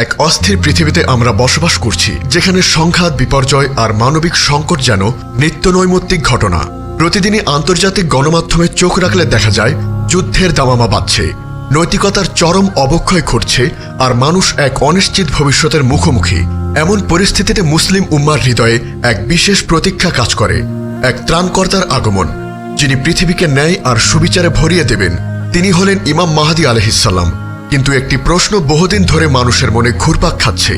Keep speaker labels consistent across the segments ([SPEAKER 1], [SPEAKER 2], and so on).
[SPEAKER 1] এক অস্থির পৃথিবীতে আমরা বসবাস করছি, যেখানে সংঘাত, বিপর্যয় আর মানবিক সংকট যেন নিত্য নৈমিত্তিক ঘটনা। প্রতিদিনই আন্তর্জাতিক গণমাধ্যমে চোখ রাখলে দেখা যায়, যুদ্ধের দামামা বাড়ছে নৈতিকতার চরম অবক্ষয় ঘটছে আর মানুষ এক অনিশ্চিত ভবিষ্যতের মুখোমুখি। এমন পরিস্থিতিতে মুসলিম উম্মার হৃদয়ে এক বিশেষ প্রতীক্ষা কাজ করে, এক ত্রাণকর্তার আগমন। যিনি পৃথিবীকে ন্যায় আর সুবিচারে ভরিয়ে দেবেন, তিনি হলেন ইমাম মাহাদি আলহিসাল্লাম কিন্তু একটি প্রশ্ন বহুদিন ধরে মানুষের মনে ঘুরপাক খাচ্ছে।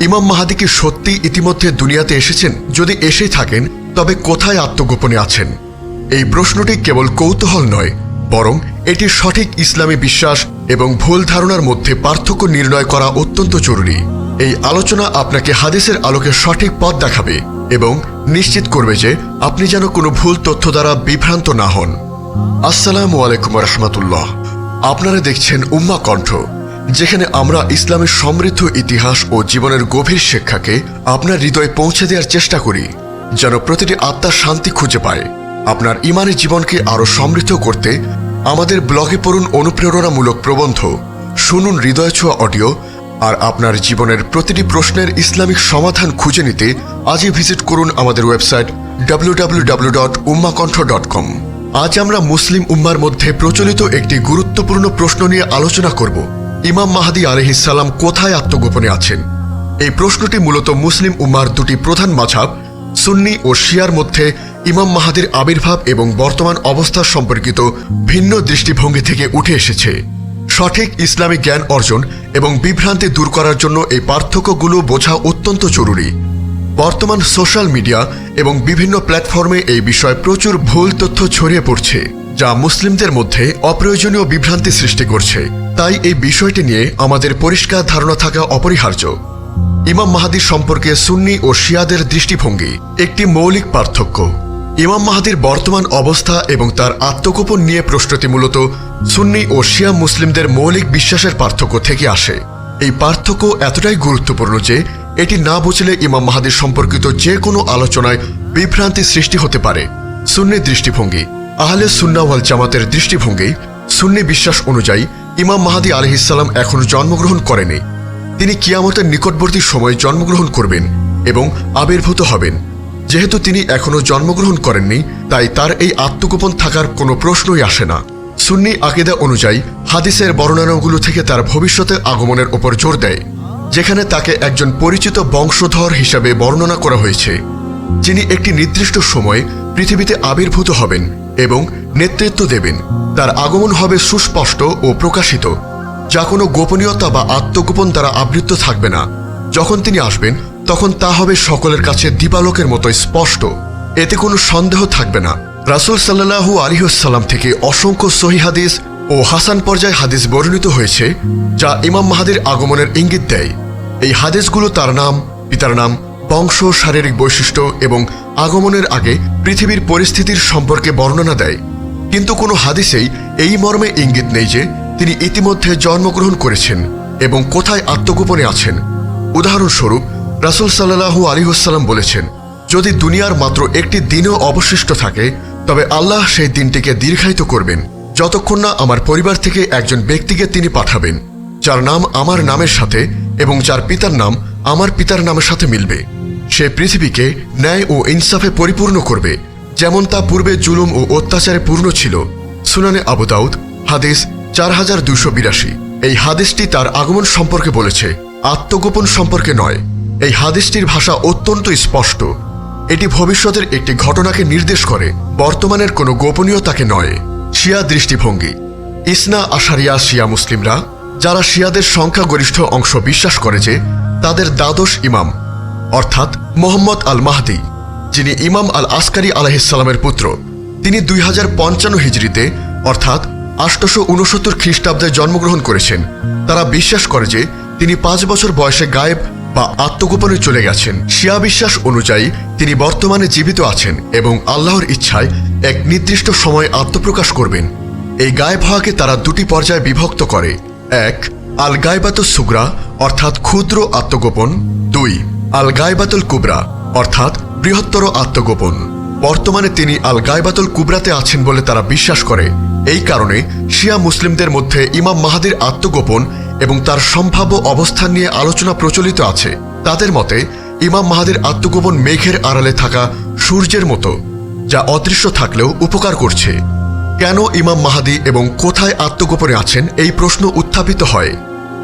[SPEAKER 1] ইমাম মাহাদি কি সত্যি ইতিমধ্যে দুনিয়াতে এসেছেন? যদি এসেই থাকেন, তবে কোথায় আত্মগোপনে আছেন? এই প্রশ্নটি কেবল কৌতূহল নয়, বরং এটি সঠিক ইসলামী বিশ্বাস এবং ভুল ধারণার মধ্যে পার্থক্য নির্ণয় করা অত্যন্ত জরুরি। এই আলোচনা আপনাকে হাদিসের আলোকে সঠিক পথ দেখাবে এবং নিশ্চিত করবে যে আপনি যেন কোনো ভুল তথ্য দ্বারা বিভ্রান্ত না হন। আসসালামু আলাইকুম রহমতুল্লাহ। আপনারা দেখছেন উম্মা কণ্ঠ, যেখানে আমরা ইসলামের সমৃদ্ধ ইতিহাস ও জীবনের গভীর শিক্ষাকে আপনার হৃদয়ে পৌঁছে দেওয়ার চেষ্টা করি, যেন প্রতিটি আত্মার শান্তি খুঁজে পায়। আপনার ইমানি জীবনকে আরও সমৃদ্ধ করতে আমাদের ব্লগে পড়ুন অনুপ্রেরণামূলক প্রবন্ধ, শুনুন হৃদয় ছোঁয়া অডিও, আর আপনার জীবনের প্রতিটি প্রশ্নের ইসলামিক সমাধান খুঁজে নিতে আজই ভিজিট করুন আমাদের ওয়েবসাইট www.ummakantha.com আজ আমরা মুসলিম উম্মার মধ্যে প্রচলিত একটি গুরুত্বপূর্ণ প্রশ্ন নিয়ে আলোচনা করব। ইমাম মাহাদি আলহিসাল্লাম কোথায় আত্মগোপনে আছেন? এই প্রশ্নটি মূলত মুসলিম উম্মার দুটি প্রধান মাঝাব সুন্নি ও শিয়ার মধ্যে ইমাম মাহাদির আবির্ভাব এবং বর্তমান অবস্থা সম্পর্কিত ভিন্ন দৃষ্টিভঙ্গি থেকে উঠে এসেছে। সঠিক ইসলামিক জ্ঞান অর্জন এবং বিভ্রান্তি দূর করার জন্য এই পার্থক্যগুলো বোঝা অত্যন্ত জরুরি। বর্তমান সোশ্যাল মিডিয়া এবং বিভিন্ন প্ল্যাটফর্মে এই বিষয়ে প্রচুর ভুল তথ্য ছড়িয়ে পড়ছে, যা মুসলিমদের মধ্যে অপ্রয়োজনীয় বিভ্রান্তি সৃষ্টি করছে। তাই এই বিষয়টি নিয়ে আমাদের পরিষ্কার ধারণা থাকা অপরিহার্য। ইমাম মাহাদির সম্পর্কে সুন্নি ও শিয়াদের দৃষ্টিভঙ্গি একটি মৌলিক পার্থক্য। ইমাম মাহাদির বর্তমান অবস্থা এবং তার আত্মগোপন নিয়ে প্রশ্নটি মূলত সুন্নি ও শিয়া মুসলিমদের মৌলিক বিশ্বাসের পার্থক্য থেকে আসে। এই পার্থক্য এতটাই গুরুত্বপূর্ণ যে এটি না বুঝলে ইমাম মাহাদির সম্পর্কিত যে কোনো আলোচনায় বিভ্রান্তি সৃষ্টি হতে পারে। সুন্নি দৃষ্টিভঙ্গি। আহলে সুন্নাওয়াল জামাতের দৃষ্টিভঙ্গি, সুন্নি বিশ্বাস অনুযায়ী ইমাম মাহাদি আলহিসাল্লাম এখনও জন্মগ্রহণ করেনি। তিনি কিয়ামতের নিকটবর্তী সময়ে জন্মগ্রহণ করবেন এবং আবির্ভূত হবেন। যেহেতু তিনি এখনও জন্মগ্রহণ করেননি, তাই তার এই আত্মগোপন থাকার কোনো প্রশ্নই আসে না। সুন্নি আকিদা অনুযায়ী হাদিসের বর্ণনাগুলো থেকে তার ভবিষ্যতে আগমনের ওপর জোর দেয়। যেখানে তাকে একজন পরিচিত বংশধর হিসাবে বর্ণনা করা হয়েছে, যিনি একটি নির্দিষ্ট সময়ে পৃথিবীতে আবির্ভূত হবেন এবং নেতৃত্ব দেবেন। তার আগমন হবে সুস্পষ্ট ও প্রকাশিত, যা কোনো গোপনীয়তা বা আত্মগোপন দ্বারা আবৃত থাকবে না। যখন তিনি আসবেন, তখন তা হবে সকলের কাছে দিবালোকের মতো স্পষ্ট। এতে কোনো সন্দেহ থাকবে না। রাসুল সাল্লাহু আলিহাল্লাম থেকে অসংখ্য সহি হাদিস ও হাসান পর্যায় হাদিস বর্ণিত হয়েছে, যা ইমাম মাহাদির আগমনের ইঙ্গিত দেয়। এই হাদিসগুলো তার নাম, পিতার নাম, বংশ, শারীরিক বৈশিষ্ট্য এবং আগমনের আগে পৃথিবীর পরিস্থিতির সম্পর্কে বর্ণনা দেয়। কিন্তু কোনো হাদিসেই এই মর্মে ইঙ্গিত নেই যে তিনি ইতিমধ্যে জন্মগ্রহণ করেছেন এবং কোথায় আত্মগোপনে আছেন। উদাহরণস্বরূপ, রাসুল সাল্লাহু আলিহাস্লাম বলেছেন, যদি দুনিয়ার মাত্র একটি দিনও অবশিষ্ট থাকে, তবে আল্লাহ সেই দিনটিকে দীর্ঘায়িত করবেন, যতক্ষণ না আমার পরিবার থেকে একজন ব্যক্তিকে তিনি পাঠাবেন। যার নাম আমার নামের সাথে এবং যার পিতার নাম আমার পিতার নামের সাথে মিলবে। সে পৃথিবীকে ন্যায় ও ইনসাফে পরিপূর্ণ করবে, যেমন তা পূর্বে জুলুম ও অত্যাচারে পূর্ণ ছিল। সুনানে আবু দাউদ, হাদিস চার হাজার দুশো বিরাশি। এই হাদিসটি তার আগমন সম্পর্কে বলেছে, আত্মগোপন সম্পর্কে নয়। এই হাদিসটির ভাষা অত্যন্ত স্পষ্ট। এটি ভবিষ্যতের একটি ঘটনাকে নির্দেশ করে, বর্তমানের কোনো গোপনীয়তাকে নয়। শিয়া দৃষ্টিভঙ্গি। ইসনা আশারিয়া শিয়া মুসলিমরা যারা শিয়াদের সংখ্যাগরিষ্ঠ অংশ বিশ্বাস করে যে তাদের দ্বাদশ ইমাম, অর্থাৎ মোহাম্মদ আল মাহদি যিনি ইমাম আল আসকারি আলাহিসাল্লামের পুত্র, তিনি দুই হাজার পঞ্চান্ন হিজড়িতে অর্থাৎ আষ্টশো উনসত্তর খ্রিস্টাব্দে জন্মগ্রহণ করেছেন। তারা বিশ্বাস করে যে তিনি পাঁচ বছর বয়সে গায়েব বা আত্মগোপনে চলে গেছেন। শিয়া বিশ্বাস অনুযায়ী তিনি বর্তমানে জীবিত আছেন এবং আল্লাহর ইচ্ছায় এক নির্দিষ্ট সময় আত্মপ্রকাশ করবেন। এই গায়েব হওয়াকে তারা দুটি পর্যায়ে বিভক্ত করে। এক আল গায়বাতুল সুগরা, অর্থাৎ ক্ষুদ্র আত্মগোপন। দুই আল গায়বাতুল কুবরা, অর্থাৎ বৃহত্তর আত্মগোপন। বর্তমানে তিনি আল গায়বাতুল কুবরাতে আছেন বলে তারা বিশ্বাস করে। এই কারণে শিয়া মুসলিমদের মধ্যে ইমাম মাহাদির আত্মগোপন এবং তার সম্ভাব্য অবস্থান নিয়ে আলোচনা প্রচলিত আছে। তাদের মতে, ইমাম মাহাদির আত্মগোপন মেঘের আড়ালে থাকা সূর্যের মতো, যা অদৃশ্য থাকলেও উপকার করছে। কেন ইমাম মাহাদি এবং কোথায় আত্মগোপনে আছেন এই প্রশ্ন উত্থাপিত হয়।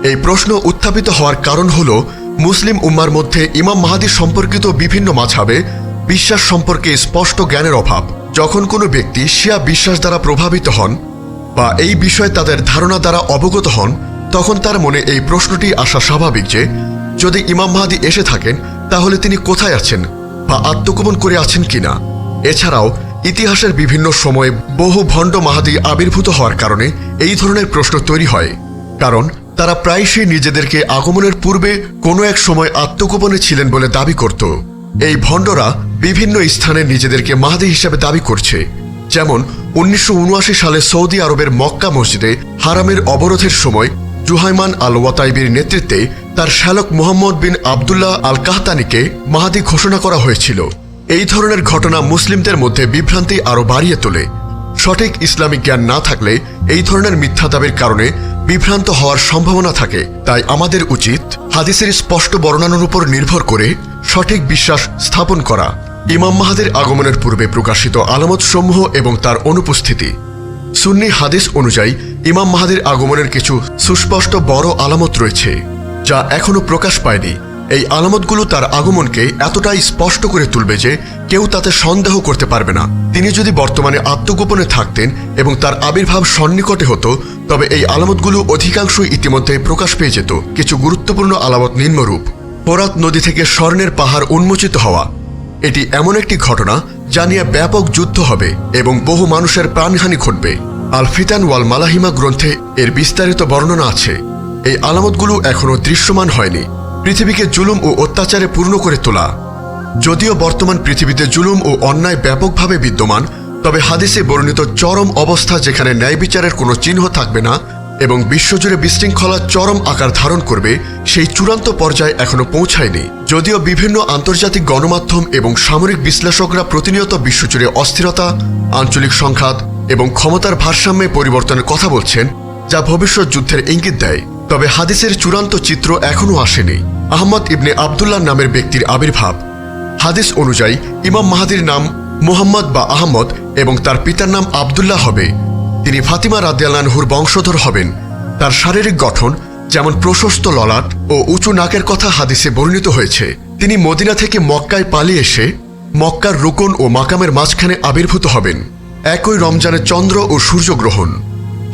[SPEAKER 1] এই প্রশ্ন উত্থাপিত হওয়ার কারণ হল, মুসলিম উম্মার মধ্যে ইমাম মাহাদি সম্পর্কিত বিভিন্ন মাঝাবে বিশ্বাস সম্পর্কে স্পষ্ট জ্ঞানের অভাব। যখন কোনো ব্যক্তি শিয়া বিশ্বাস দ্বারা প্রভাবিত হন বা এই বিষয়ে তাদের ধারণা দ্বারা অবগত হন, তখন তার মনে এই প্রশ্নটি আসা স্বাভাবিক যে, যদি ইমাম মাহাদি এসে থাকেন, তাহলে তিনি কোথায় আছেন বা আত্মগোপন করে আছেন কিনা? এছাড়াও ইতিহাসের বিভিন্ন সময়ে বহু ভণ্ড মাহাদি আবির্ভূত হওয়ার কারণে এই ধরনের প্রশ্ন তৈরি হয়। কারণ তারা প্রায়শই নিজেদেরকে আগমনের পূর্বে কোনো এক সময় আত্মগোপনে ছিলেন বলে দাবি করত। এই ভণ্ডরা বিভিন্ন স্থানে নিজেদেরকে মাহাদি হিসেবে দাবি করছে। যেমন, উনিশশো উনআশি সালে সৌদি আরবের মক্কা মসজিদে হারামের অবরোধের সময় জুহাইমান আল ওয়াতাইবির নেতৃত্বে তার শ্যালক মোহাম্মদ বিন আবদুল্লাহ আল কাহতানিকে মাহাদি ঘোষণা করা হয়েছিল। এই ধরনের ঘটনা মুসলিমদের মধ্যে বিভ্রান্তি আরও বাড়িয়ে তোলে। সঠিক ইসলামিক জ্ঞান না থাকলে এই ধরনের মিথ্যা দাবির কারণে বিভ্রান্ত হওয়ার সম্ভাবনা থাকে। তাই আমাদের উচিত হাদিসের স্পষ্ট বর্ণনার উপর নির্ভর করে সঠিক বিশ্বাস স্থাপন করা। ইমাম মাহাদের আগমনের পূর্বে প্রকাশিত আলামত সমূহ এবং তার অনুপস্থিতি। সুন্নি হাদিস অনুযায়ী ইমাম মাহাদের আগমনের কিছু সুস্পষ্ট বড় আলামত রয়েছে, যা এখনও প্রকাশ পায়নি। এই আলামতগুলো তার আগমনকে এতটাই স্পষ্ট করে তুলবে যে কেউ তাতে সন্দেহ করতে পারবে না। তিনি যদি বর্তমানে আত্মগোপনে থাকতেন এবং তার আবির্ভাব সন্নিকটে হতো, তবে এই আলামতগুলো অধিকাংশই ইতিমধ্যে প্রকাশ পেয়ে যেত। কিছু গুরুত্বপূর্ণ আলামত নিম্নরূপ। ফোরাত নদী থেকে স্বর্ণের পাহাড় উন্মোচিত হওয়া। এটি এমন একটি ঘটনা যা নিয়ে ব্যাপক যুদ্ধ হবে এবং বহু মানুষের প্রাণহানি ঘটবে। আল ফিতান ওয়াল মালাহিমা গ্রন্থে এর বিস্তারিত বর্ণনা আছে। এই আলামতগুলো এখনও দৃশ্যমান হয়নি। পৃথিবীকে জুলুম ও অত্যাচারে পূর্ণ করে তোলা। যদিও বর্তমান পৃথিবীতে জুলুম ও অন্যায় ব্যাপকভাবে বিদ্যমান, তবে হাদিসে বর্ণিত চরম অবস্থা যেখানে ন্যায় বিচারের কোনো চিহ্ন থাকবে না এবং বিশ্বজুড়ে বিশৃঙ্খলা চরম আকার ধারণ করবে, সেই চূড়ান্ত পর্যায়ে এখনও পৌঁছায়নি। যদিও বিভিন্ন আন্তর্জাতিক গণমাধ্যম এবং সামরিক বিশ্লেষকরা প্রতিনিয়ত বিশ্বজুড়ে অস্থিরতা, আঞ্চলিক সংঘাত এবং ক্ষমতার ভারসাম্যে পরিবর্তনের কথা বলছেন, যা ভবিষ্যৎ যুদ্ধের ইঙ্গিত দেয়। তবে হাদিসের চূড়ান্ত চিত্র এখনও আসেনি। আহমদ ইবনে আবদুল্লাহ নামের ব্যক্তির আবির্ভাব। হাদিস অনুযায়ী, ইমাম মাহাদির নাম মুহাম্মদ বা আহমদ এবং তার পিতার নাম আবদুল্লাহ হবে। তিনি ফাতিমা রাদিয়ালানহুর বংশধর হবেন। তার শারীরিক গঠন, যেমন প্রশস্ত ললাট ও উঁচু নাকের কথা হাদিসে বর্ণিত হয়েছে, তিনি মদিনা থেকে মক্কায় পালিয়ে এসে মক্কার রুকন ও মাকামের মাঝখানে আবির্ভূত হবেন। একই রমজানে চন্দ্র ও সূর্যগ্রহণ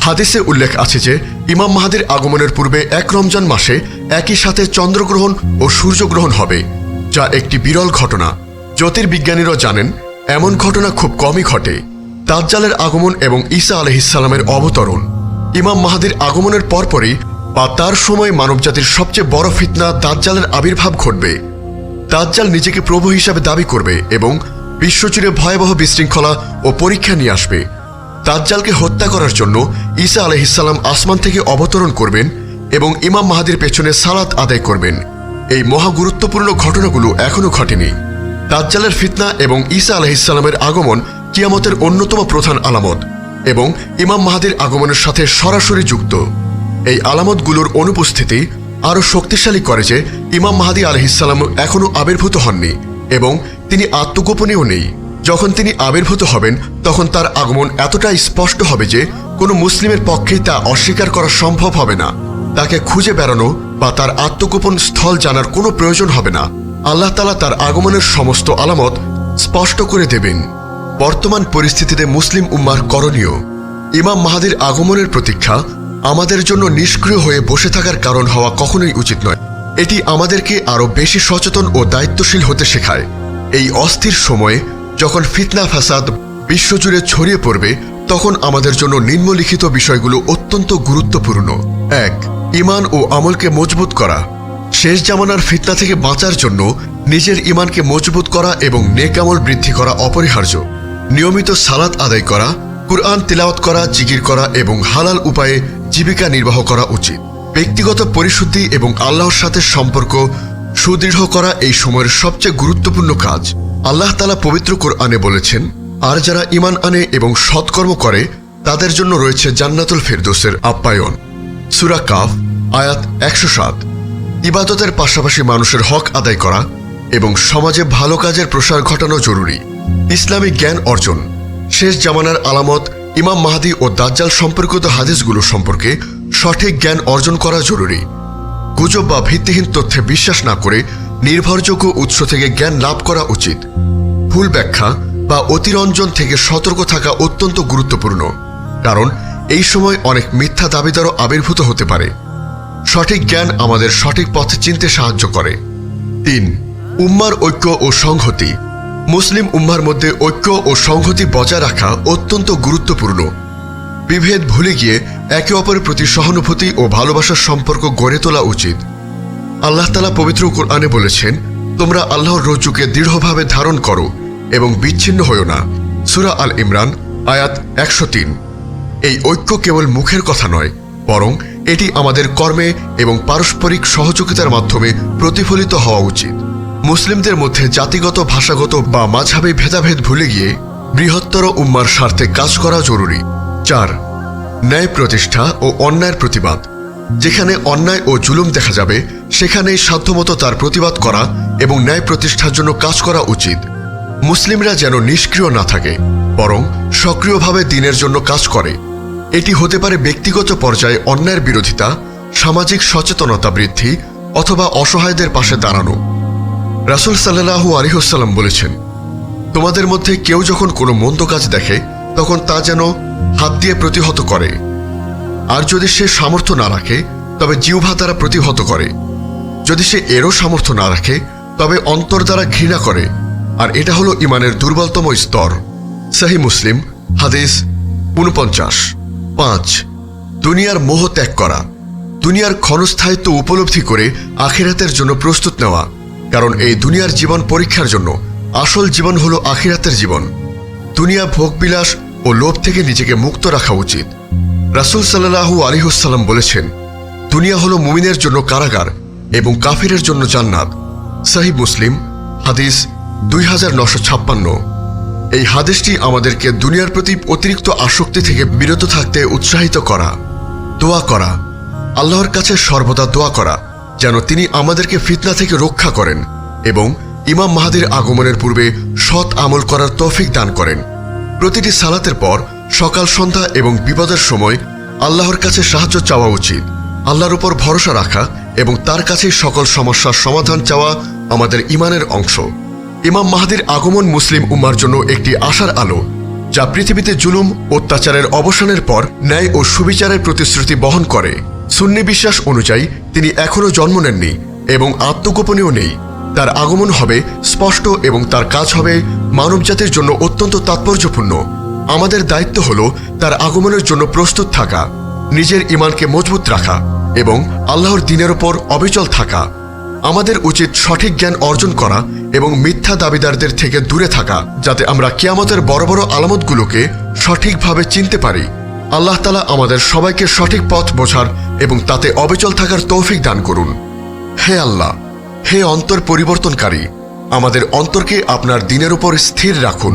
[SPEAKER 1] হাদিসে উল্লেখ আছে যে, ইমাম মাহাদির আগমনের পূর্বে এক রমজান মাসে একই সাথে চন্দ্রগ্রহণ ও সূর্যগ্রহণ হবে, যা একটি বিরল ঘটনা। জ্যোতির্বিজ্ঞানীরা জানেন, এমন ঘটনা খুব কমই ঘটে। দাজ্জালের আগমন এবং ঈসা আলহিসাল্লামের অবতরণ। ইমাম মাহাদির আগমনের পরপরই বা তার সময় মানবজাতির সবচেয়ে বড় ফিতনা দাজ্জালের আবির্ভাব ঘটবে। দাজ্জাল নিজেকে প্রভু হিসাবে দাবি করবে এবং বিশ্বজুড়ে ভয়াবহ বিশৃঙ্খলা ও পরীক্ষা নিয়ে আসবে। দাজ্জালকে হত্যা করার জন্য ঈসা আলহিসাল্লাম আসমান থেকে অবতরণ করবেন এবং ইমাম মাহাদির পেছনে সালাত আদায় করবেন। এই মহা গুরুত্বপূর্ণ ঘটনাগুলো এখনও ঘটেনি। দাজ্জালের ফিতনা এবং ঈসা আলহিসাল্লামের আগমন কিয়ামতের অন্যতম প্রধান আলামত এবং ইমাম মাহাদির আগমনের সাথে সরাসরি যুক্ত। এই আলামতগুলোর অনুপস্থিতি আরও শক্তিশালী করে যে ইমাম মাহাদি আলহিসাল্লাম এখনও আবির্ভূত হননি এবং তিনি আত্মগোপনীয় নেই। যখন তিনি আবির্ভূত হবেন, তখন তার আগমন এতটাই স্পষ্ট হবে যে কোনো মুসলিমের পক্ষেই তা অস্বীকার করা সম্ভব হবে না। তাকে খুঁজে বেড়ানো বা তার আত্মগোপন স্থল জানার কোনো প্রয়োজন হবে না। আল্লাহ তালা তার আগমনের সমস্ত আলামত স্পষ্ট করে দেবেন। বর্তমান পরিস্থিতিতে মুসলিম উম্মার করণীয়, ইমাম মাহাদির আগমনের প্রতীক্ষা আমাদের জন্য নিষ্ক্রিয় হয়ে বসে থাকার কারণ হওয়া কখনোই উচিত নয়। এটি আমাদেরকে আরও বেশি সচেতন ও দায়িত্বশীল হতে শেখায়। এই অস্থির সময়ে যখন ফিতনা ফাসাদ বিশ্বজুড়ে ছড়িয়ে পড়বে, তখন আমাদের জন্য নিম্নলিখিত বিষয়গুলো অত্যন্ত গুরুত্বপূর্ণ। এক ইমান ও আমলকে মজবুত করা। শেষ জামানার ফিতনা থেকে বাঁচার জন্য নিজের ইমানকে মজবুত করা এবং নেকামল বৃদ্ধি করা অপরিহার্য। নিয়মিত সালাত আদায় করা, কুরআন তিলাওয়াত করা, জিকির করা এবং হালাল উপায়ে জীবিকা নির্বাহ করা উচিত। ব্যক্তিগত পরিশুদ্ধি এবং আল্লাহর সাথে সম্পর্ক সুদৃঢ় করা এই সময়ের সবচেয়ে গুরুত্বপূর্ণ কাজ। আল্লাহ তালা পবিত্র কোরআনে বলেছেন, আর যারা ইমান আনে এবং সৎকর্ম করে, তাদের জন্য রয়েছে জান্নাতুল ফেরদোসের আপ্যায়ন। সুরা কাফ, আয়াত একশো সাত। ইবাদতের পাশাপাশি মানুষের হক আদায় করা এবং সমাজে ভালো কাজের প্রসার ঘটানো জরুরি। ইসলামিক জ্ঞান অর্জন। শেষ জামানার আলামত, ইমাম মাহাদি ও দাজ্জাল সম্পর্কিত হাদিসগুলো সম্পর্কে সঠিক জ্ঞান অর্জন করা জরুরি। গুজব বা ভিত্তিহীন তথ্যে বিশ্বাস না করে নির্ভরযোগ্য উৎস থেকে জ্ঞান লাভ করা উচিত। ভুল ব্যাখ্যা বা অতিরঞ্জন থেকে সতর্ক থাকা অত্যন্ত গুরুত্বপূর্ণ, কারণ এই সময় অনেক মিথ্যা দাবিদারও আবির্ভূত হতে পারে। সঠিক জ্ঞান আমাদের সঠিক পথে চিনতে সাহায্য করে। তিন, উম্মার ঐক্য ও সংহতি। মুসলিম উম্মার মধ্যে ঐক্য ও সংহতি বজায় রাখা অত্যন্ত গুরুত্বপূর্ণ। বিভেদ ভুলে গিয়ে একে অপরের প্রতি সহানুভূতি ও ভালোবাসার সম্পর্ক গড়ে তোলা উচিত। আল্লাহ তালা পবিত্র কোরআনে বলেছেন, তোমরা আল্লাহর রজ্জুকে দৃঢ়ভাবে ধারণ করো এবং বিচ্ছিন্ন হও না। সুরা আল ইমরান, আয়াত একশো তিন। এই ঐক্য কেবল মুখের কথা নয়, বরং এটি আমাদের কর্মে এবং পারস্পরিক সহযোগিতার মাধ্যমে প্রতিফলিত হওয়া উচিত। মুসলিমদের মধ্যে জাতিগত, ভাষাগত বা মাঝাবী ভেদাভেদ ভুলে গিয়ে বৃহত্তর উম্মার স্বার্থে কাজ করা জরুরি। চার, ন্যায় প্রতিষ্ঠা ও অন্যায়ের প্রতিবাদ। যেখানে অন্যায় ও জুলুম দেখা যাবে সেখানেই সাধ্যমতো তার প্রতিবাদ করা এবং ন্যায় প্রতিষ্ঠার জন্য কাজ করা উচিত। মুসলিমরা যেন নিষ্ক্রিয় না থাকে, বরং সক্রিয়ভাবে দিনের জন্য কাজ করে। এটি হতে পারে ব্যক্তিগত পর্যায়ে অন্যায়ের বিরোধিতা, সামাজিক সচেতনতা বৃদ্ধি, অথবা অসহায়দের পাশে দাঁড়ানো। রাসুল সাল্লাহু আলিহসাল্লাম বলেছেন, তোমাদের মধ্যে কেউ যখন কোনো মন্দ কাজ দেখে, তখন তা যেন হাত দিয়ে প্রতিহত করে। আর যদি সে সামর্থ্য না রাখে, তবে জিহ্বা দ্বারা প্রতিহত করে। যদি সে এরও সামর্থ্য না রাখে, তবে অন্তর দ্বারা ঘৃণা করে, আর এটা হলো ইমানের দুর্বলতম স্তর। সাহি মুসলিম, হাদিস উনপঞ্চাশ। পাঁচ, দুনিয়ার মোহ ত্যাগ করা। দুনিয়ার ক্ষণস্থায়িত্ব উপলব্ধি করে আখিরাতের জন্য প্রস্তুত নেওয়া, কারণ এই দুনিয়ার জীবন পরীক্ষার জন্য আসল জীবন হলো আখিরাতের জীবন। দুনিয়া ভোগবিলাস ও লোভ থেকে নিজেকে মুক্ত রাখা উচিত। রাসুল সাল্লাহু আলিহুসাল্লাম বলেছেন, দুনিয়া হলো মুমিনের জন্য কারাগার এবং কাফিরের জন্য জান্নাত। সাহিব মুসলিম, হাদিস দুই এই হাদিসটি আমাদেরকে দুনিয়ার প্রতি অতিরিক্ত আসক্তি থেকে বিরত থাকতে উৎসাহিত করা, দোয়া করা, আল্লাহর কাছে সর্বদা দোয়া করা, যেন তিনি আমাদেরকে ফিতনা থেকে রক্ষা করেন এবং ইমাম মাহাদির আগমনের পূর্বে সৎ আমল করার তৌফিক দান করেন। প্রতিটি সালাতের পর সকাল, সন্ধ্যা এবং বিপদের সময় আল্লাহর কাছে সাহায্য চাওয়া উচিত। আল্লাহর উপর ভরসা রাখা এবং তার কাছে সকল সমস্যার সমাধান চাওয়া আমাদের ইমানের অংশ। ইমাম মাহাদির আগমন মুসলিম উম্মার জন্য একটি আশার আলো, যা পৃথিবীতে জুলুম, অত্যাচারের অবসানের পর ন্যায় ও সুবিচারের প্রতিশ্রুতি বহন করে। সুন্নি বিশ্বাস অনুযায়ী তিনি এখনও জন্ম নেননি এবং আত্মগোপনীয় নেই। তার আগমন হবে স্পষ্ট এবং তার কাজ হবে মানবজাতির জন্য অত্যন্ত তাৎপর্যপূর্ণ। আমাদের দায়িত্ব হল তার আগমনের জন্য প্রস্তুত থাকা, নিজের ইমানকে মজবুত রাখা। এবং আল্লাহর দিনের ওপর অবিচল থাকা। আমাদের উচিত সঠিক জ্ঞান অর্জন করা এবং মিথ্যা দাবিদারদের থেকে দূরে থাকা, যাতে আমরা কিয়ামতের বড় বড় আলামতগুলোকে সঠিকভাবে চিনতে পারি। আল্লাহ তালা আমাদের সবাইকে সঠিক পথ বোঝার এবং তাতে অবিচল থাকার তৌফিক দান করুন। হে আল্লাহ, হে অন্তর পরিবর্তনকারী, আমাদের অন্তরকে আপনার দিনের উপর স্থির রাখুন।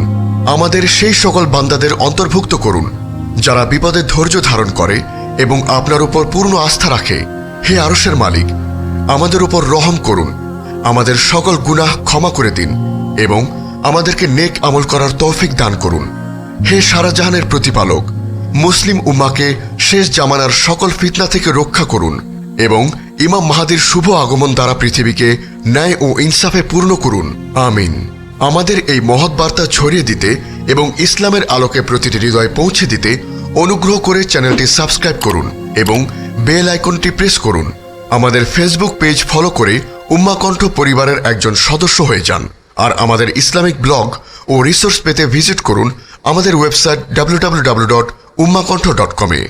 [SPEAKER 1] আমাদের সেই সকল বান্দাদের অন্তর্ভুক্ত করুন, যারা বিপদে ধৈর্য ধারণ করে এবং আপনার উপর পূর্ণ আস্থা রাখে। হে আরসের মালিক, আমাদের উপর রহম করুন। আমাদের সকল গুনাহ ক্ষমা করে দিন এবং আমাদেরকে নেক আমল করার তৌফিক দান করুন। হে সারাজাহানের প্রতিপালক, মুসলিম উম্মাকে শেষ জামানার সকল ফিতনা থেকে রক্ষা করুন এবং ইমাম মাহাদির শুভ আগমন দ্বারা পৃথিবীকে ন্যায় ও ইনসাফে পূর্ণ করুন। আমিন। আমাদের এই মহৎ বার্তা ছড়িয়ে দিতে এবং ইসলামের আলোকে প্রতিটি হৃদয়ে পৌঁছে দিতে অনুগ্রহ করে চ্যানেলটি সাবস্ক্রাইব করুন এবং বেল আইকনটি প্রেস করুন। আমাদের ফেসবুক পেজ ফলো করে উম্মাকণ্ঠ পরিবারের একজন সদস্য হয়ে যান আর আমাদের ইসলামিক ব্লগ ও রিসোর্স পেতে ভিজিট করুন আমাদের website W W dot Ummakantho dot কমে